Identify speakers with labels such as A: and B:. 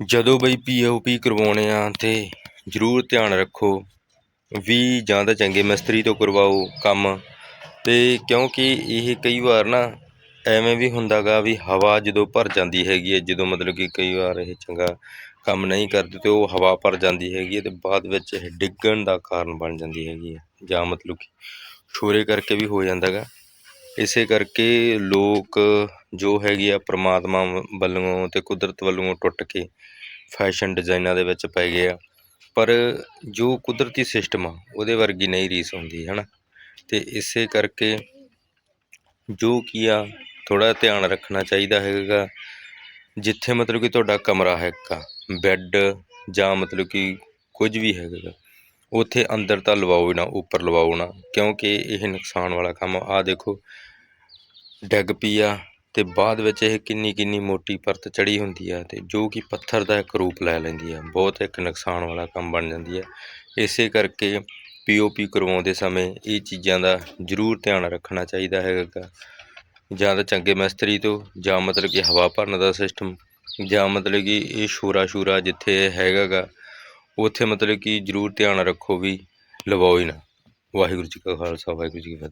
A: ਜਦੋਂ ਬਈ ਪੀਓਪੀ ਕਰਵਾਉਣੇ ਆ ਤਾਂ ਜ਼ਰੂਰ ਧਿਆਨ ਰੱਖੋ ਵੀ ਜਾਂ ਤਾਂ ਚੰਗੇ ਮਿਸਤਰੀ ਤੋਂ ਕਰਵਾਓ ਕੰਮ। ਅਤੇ ਕਿਉਂਕਿ ਇਹ ਕਈ ਵਾਰ ਨਾ ਐਵੇਂ ਵੀ ਹੁੰਦਾ ਗਾ ਵੀ ਹਵਾ ਜਦੋਂ ਭਰ ਜਾਂਦੀ ਹੈਗੀ ਹੈ, ਜਦੋਂ ਮਤਲਬ ਕਿ ਕਈ ਵਾਰ ਇਹ ਚੰਗਾ ਕੰਮ ਨਹੀਂ ਕਰਦੇ ਤੇ ਉਹ ਹਵਾ ਭਰ ਜਾਂਦੀ ਹੈਗੀ ਹੈ ਅਤੇ ਬਾਅਦ ਵਿੱਚ ਇਹ ਡਿੱਗਣ ਦਾ ਕਾਰਨ ਬਣ ਜਾਂਦੀ ਹੈਗੀ ਹੈ ਜਾਂ ਮਤਲਬ ਕਿ ਛੋਰੇ ਕਰਕੇ ਵੀ ਹੋ ਜਾਂਦਾ ਗਾ। ਇਸੇ ਕਰਕੇ ਲੋਕ ਜੋ ਹੈਗੇ ਆ ਪ੍ਰਮਾਤਮਾ ਵੱਲੋਂ ਅਤੇ ਕੁਦਰਤ ਵੱਲੋਂ ਟੁੱਟ ਕੇ ਫੈਸ਼ਨ ਡਿਜ਼ਾਇਨਾਂ ਦੇ ਵਿੱਚ ਪੈ ਗਏ ਆ। ਪਰ ਜੋ ਕੁਦਰਤੀ ਸਿਸਟਮ ਆ, ਉਹਦੇ ਵਰਗੀ ਨਹੀਂ ਰੀਸ ਹੁੰਦੀ ਹੈ ਨਾ ਅਤੇ ਇਸੇ ਕਰਕੇ ਜੋ ਕੀ ਆ, ਥੋੜ੍ਹਾ ਧਿਆਨ ਰੱਖਣਾ ਚਾਹੀਦਾ ਹੈਗਾ। ਜਿੱਥੇ ਮਤਲਬ ਕਿ ਤੁਹਾਡਾ ਕਮਰਾ ਹੈਗਾ, ਬੈੱਡ ਜਾਂ ਮਤਲਬ ਕਿ ਕੁਝ ਵੀ ਹੈਗਾ। ਉੱਥੇ ਅੰਦਰ ਤਾਂ ਲਵਾਓ ਹੀ ਨਾ, ਉੱਪਰ ਲਵਾਓ ਨਾ, ਕਿਉਂਕਿ ਇਹ ਨੁਕਸਾਨ ਵਾਲਾ ਕੰਮ ਆ। ਦੇਖੋ, ਡਿੱਗ ਪਈ ਆ ਤੇ ਬਾਅਦ ਵਿੱਚ ਇਹ ਕਿੰਨੀ ਕਿੰਨੀ ਮੋਟੀ ਪਰਤ ਚੜੀ ਹੁੰਦੀ ਆ ਤੇ ਜੋ ਕਿ ਪੱਥਰ ਦਾ ਇੱਕ ਰੂਪ ਲੈ ਲੈਂਦੀ ਆ। ਬਹੁਤ ਇੱਕ ਨੁਕਸਾਨ ਵਾਲਾ ਕੰਮ ਬਣ ਜਾਂਦੀ ਹੈ ਇਸੇ ਕਰਕੇ ਪੀਓਪੀ ਕਰਵਾਉਂਦੇ ਸਮੇਂ ਇਹ ਚੀਜ਼ਾਂ ਦਾ ਜ਼ਰੂਰ ਧਿਆਨ ਰੱਖਣਾ ਚਾਹੀਦਾ ਹੈਗਾ। ਜਾਂ ਤਾਂ ਚੰਗੇ ਮਿਸਤਰੀ ਤੋਂ, ਜਾਂ ਮਤਲਬ ਕਿ ਹਵਾ ਭਰਨ ਦਾ ਸਿਸਟਮ ਜਾਂ ਮਤਲਬ ਕਿ ਇਹ ਸ਼ੋਰਾ ਸ਼ੂਰਾ ਜਿੱਥੇ ਹੈਗਾਗਾ ਉੱਥੇ ਮਤਲਬ ਕਿ ਜ਼ਰੂਰ ਧਿਆਨ ਰੱਖੋ ਵੀ ਲਵਾਓ ਹੀ ਨਾ। ਵਾਹਿਗੁਰੂ ਜੀ ਕਾ ਖਾਲਸਾ, ਵਾਹਿਗੁਰੂ ਜੀ ਕੀ ਫਤਿਹ।